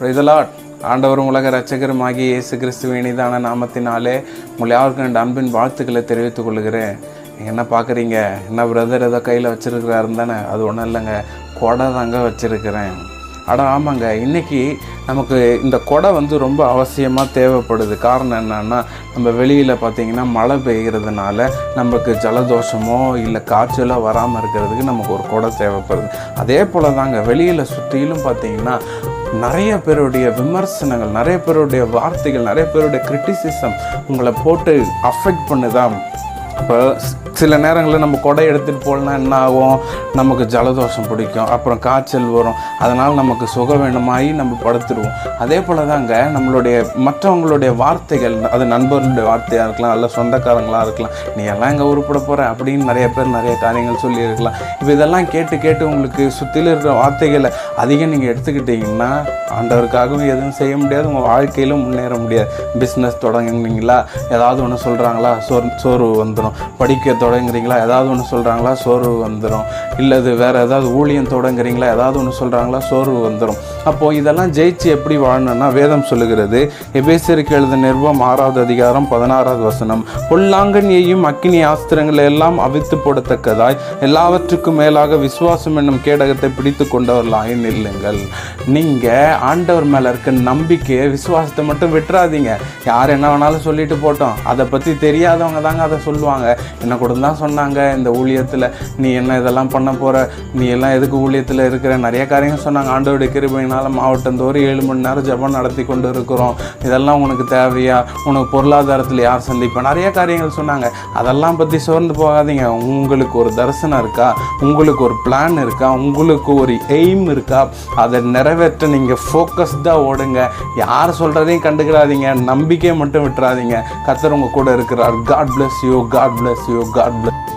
பிரைதலாட் ஆண்டவரும் உலக இரட்சகருமாகிய இயேசு கிறிஸ்துவின் இனிதான நாமத்தினாலே உங்கள் யாருக்கும் என் அன்பின் வாழ்த்துக்களை தெரிவித்துக் கொள்கிறேன். என்ன பார்க்குறீங்க? என்ன பிரதர் ஏதோ கையில் வச்சுருக்கிறாருன்னு தானே? அது ஒன்றும் இல்லைங்க. கொடை தாங்க வச்சுருக்கிறேன். அட ஆமாங்க. இன்றைக்கி நமக்கு இந்த கொடை வந்து ரொம்ப அவசியமாக தேவைப்படுது. காரணம் என்னென்னா நம்ம வெளியில் பார்த்தீங்கன்னா மழை பெய்கிறதுனால நமக்கு ஜலதோஷமோ இல்லை காய்ச்சலோ வராமல் இருக்கிறதுக்கு நமக்கு ஒரு கொடை தேவைப்படுது. அதே போல் தாங்க வெளியில் சுற்றிலும் பார்த்தீங்கன்னா நிறைய பேருடைய விமர்சனங்கள் நிறைய பேருடைய வார்த்தைகள் நிறைய பேருடைய கிரிட்டிசிசம் உங்களை போட்டு அஃபெக்ட் பண்ணுதா இப்போ சில நேரங்களில் நம்ம கொடை எடுத்துகிட்டு போகலாம் என்ன ஆகும்? நமக்கு ஜலதோஷம் பிடிக்கும். அப்புறம் காய்ச்சல் வரும். அதனால் நமக்கு சுக வேணுமாயி நம்ம படுத்துருவோம். அதே போல் தாங்க நம்மளுடைய மற்றவங்களுடைய வார்த்தைகள் அது நண்பர்களுடைய வார்த்தையாக இருக்கலாம் அல்ல சொந்தக்காரங்களாக இருக்கலாம் நீ எல்லாம் இங்கே உருப்பட போகிற அப்படின்னு நிறைய பேர் நிறைய காரியங்கள் சொல்லியிருக்கலாம் இப்போ இதெல்லாம் கேட்டு கேட்டு உங்களுக்கு சுற்றிலும் இருக்கிற வார்த்தைகளை அதிகம் நீங்கள் எடுத்துக்கிட்டீங்கன்னா ஆண்டவருக்காகவும் எதுவும் செய்ய முடியாது உங்கள் வாழ்க்கையிலும் முன்னேற முடியாது. பிஸ்னஸ் தொடங்குனீங்களா? ஏதாவது ஒன்று சொல்கிறாங்களா சோர் சோர்வு வந்துடும் படிக்க தொடங்குறீங்களா? ஏதாவது ஒன்று சொல்கிறாங்களா சோர்வு வந்துடும் இல்லை இது வேறு ஏதாவது ஊழியம் தொடங்குறீங்களா? ஏதாவது ஒன்று சொல்கிறாங்களா சோர்வு வந்துடும் அப்போது இதெல்லாம் ஜெயிச்சு எப்படி வாழணும்னா வேதம் சொல்லுகிறது. எபேசியருக்கு எழுத நிறுவம் ஆறாவது அதிகாரம் பதினாறாவது வசனம். பொல்லாங்கன் எய்யும் அக்கினி ஆஸ்திரங்களை எல்லாம் அவித்து போடத்தக்கதாய் எல்லாவற்றுக்கும் மேலாக விசுவாசம் என்னும் கேடகத்தை பிடித்து கொண்டவர்களாய் நில்லுங்கள் நீங்கள் ஆண்டவர் மேலே இருக்க நம்பிக்கையை விசுவாசத்தை மட்டும் விட்டுறாதீங்க. யார் என்ன வேணாலும் சொல்லிட்டு போட்டோம். அதை பற்றி தெரியாதவங்க தாங்க அதை சொல்லுவாங்க. என்ன கூட தான் சொன்னாங்க இந்த ஊழியத்தில் நீ என்ன இதெல்லாம் பண்ண போகிற நீ எல்லாம் எதுக்கு ஊழியத்தில் இருக்கிற? நிறைய காரியங்கள் சொன்னாங்க. ஆண்டவருடைய கிருபையினால் மாவட்டந்தோறும் ஏழு மணி நேரம் ஜெபம் நடத்தி கொண்டு இருக்கிறோம் இதெல்லாம் உனக்கு தேவையா? உனக்கு பொருளாதாரத்தில் யார் சந்திப்பா? நிறைய காரியங்கள் சொன்னாங்க. அதெல்லாம் பற்றி சோர்ந்து போகாதீங்க. உங்களுக்கு ஒரு தரிசனம் இருக்கா? உங்களுக்கு ஒரு பிளான் இருக்கா? உங்களுக்கு ஒரு எய்ம் இருக்கா? அதை நிறைவேற்ற நீங்கள் ஃபோக்கஸ்டாக ஓடுங்க. யார் சொல்கிறதையும் கண்டுக்கிறாதீங்க நம்பிக்கையை மட்டும் விட்டுறாதீங்க. கத்தர் கூட இருக்கிறார். God bless you God bless you God bless